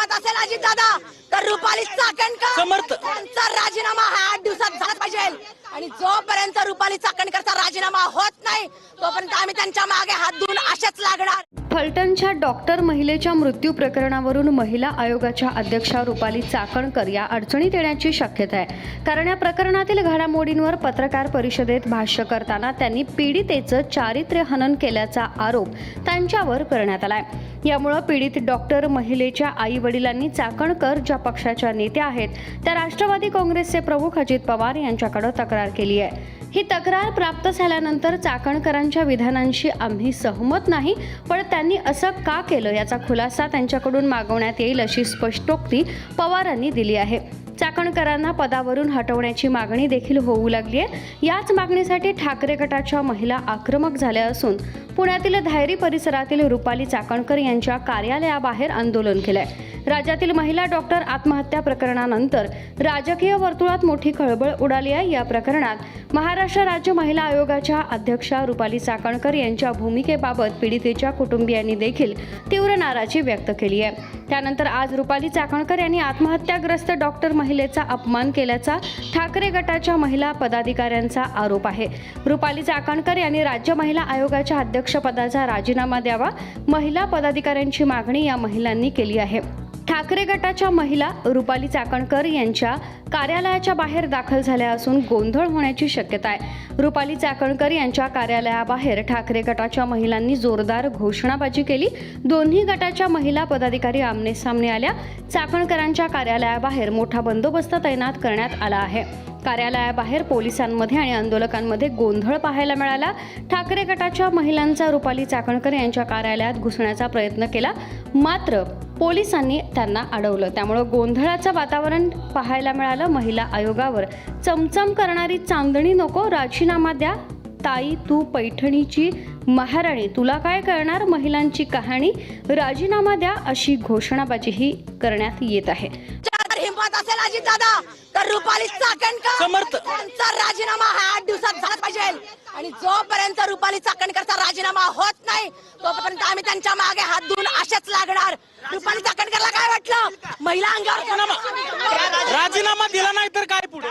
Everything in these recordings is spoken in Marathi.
हिंमत असेल अजित दादा तर रुपाली चाकणकर समर्थ. त्यांचा राजीनामा हा आठ दिवसात झालाच पाहिजे आणि जोपर्यंत रुपाली चाकणकरचा राजीनामा होत नाही तोपर्यंत आम्ही त्यांच्या मागे हात धुवून असेच लागणार फलटणच्या डॉक्टर महिलेच्या मृत्यू प्रकरणावरून महिला आयोगाच्या अध्यक्षा रुपाली चाकणकर या अडचणीत येण्याची शक्यता आहे. कारण या प्रकरणातील घडामोडींवर पत्रकार परिषदेत भाष्य करताना त्यांनी पीडितेचं चारित्र्य हनन केल्याचा आरोप त्यांच्यावर करण्यात आलाय. यामुळं पीडित डॉक्टर महिलेच्या आई वडिलांनी चाकणकर ज्या पक्षाच्या नेत्या आहेत त्या राष्ट्रवादी काँग्रेसचे प्रमुख अजित पवार यांच्याकडे तक्रार केली आहे. ही तक्रार प्राप्त झाल्यानंतर चाकणकरांच्या विधानांशी आम्ही सहमत नाही पण त्या त्यांनी असं का केलं याचा खुलासा त्यांच्याकडून मागवण्यात येईल अशी स्पष्टोक्ती पवारांनी दिली आहे. चाकणकरांना पदावरून हटवण्याची मागणी देखील होऊ लागली आहे. याच मागणीसाठी ठाकरे गटाच्या महिला आक्रमक झाल्या असून पुण्यातील धायरी परिसरातील रुपाली चाकणकर यांच्या कार्यालयाबाहेर आंदोलन केलंय. राज्यातील महिला डॉक्टर आत्महत्या प्रकरणानंतर राजकीय वर्तुळात मोठी खळबळ उडाली आहे. या प्रकरणात महाराष्ट्र राज्य महिला आयोगाच्या अध्यक्षा रुपाली चाकणकर यांच्या भूमिकेबाबत पीडितेच्या कुटुंबियांनी देखील तीव्र नाराजी व्यक्त केली आहे. त्यानंतर आज रुपाली चाकणकर यांनी आत्महत्याग्रस्त डॉक्टर महिलेचा अपमान केल्याचा ठाकरे गटाच्या महिला पदाधिकाऱ्यांचा आरोप आहे. रुपाली चाकणकर यांनी राज्य महिला आयोगाच्या अध्यक्ष अध्यक्षपदाचा राजीनामा द्यावा महिला पदाधिकाऱ्यांची मागणी या महिलांनी केली आहे. ठाकरे गटाच्या महिला रुपाली चाकणकर यांच्या कार्यालयाच्या बाहेर दाखल झाल्या असून गोंधळ होण्याची शक्यता आहे. रुपाली चाकणकर यांच्या कार्यालयाबाहेर ठाकरे गटाच्या महिलांनी जोरदार घोषणाबाजी केली. दोन्ही गटाच्या महिला पदाधिकारी आमने सामने आल्या. चाकणकरांच्या कार्यालयाबाहेर मोठा बंदोबस्त तैनात करण्यात आला आहे. कार्यालयाबाहेर पोलिसांमध्ये आणि आंदोलकांमध्ये गोंधळ पाहायला मिळाला. ठाकरे गटाच्या महिलांचा रुपाली चाकणकर यांच्या कार्यालयात घुसण्याचा प्रयत्न केला. मात्र पोलिसांनी त्यांना अडवलं. त्यामुळं गोंधळाचं वातावरण पाहायला मिळालं. महिला आयोगावर. चमचम करणारी चांदणी नको राजीनामा द्या. ताई तू पैठणीची महाराणी तुला काय कळणार महिलांची कहाणी? राजीनामा द्या अशी घोषणाबाजीही करण्यात येत आहे. जर हिंमत असेल अजित दादा तर रुपाली चाकणकर समर्थ. त्यांचा राजीनामा हा आठ दिवसात झालाच पाहिजे. आणि जोपर्यंत रुपाली चाकणकरचा राजीनामा होत नाही तोपर्यंत आम्ही त्यांच्या मागे हात धुवून असेच लागणार. रुपाली चाकणकरला काय वाटलं? महिला अंगावर राजीनामा दिला नाही तर काय पुढे?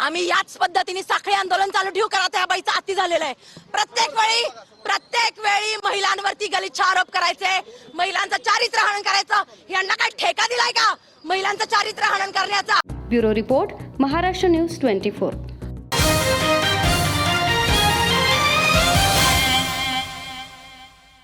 आम्ही याच पद्धतीने साखळी आंदोलन चालू ठेवू करा त्या बाईचा अति झालेला आहे प्रत्येक वेळी प्रत्येक वेळी महिलांवरती गलिच्छ आरोप करायचे महिलांचं चारित्र्य हनन करायचं. यांना काय ठेका दिलाय का? महिलांचं चारित्र्य हनन करण्याचा. Bureau report Maharashtra news twenty four.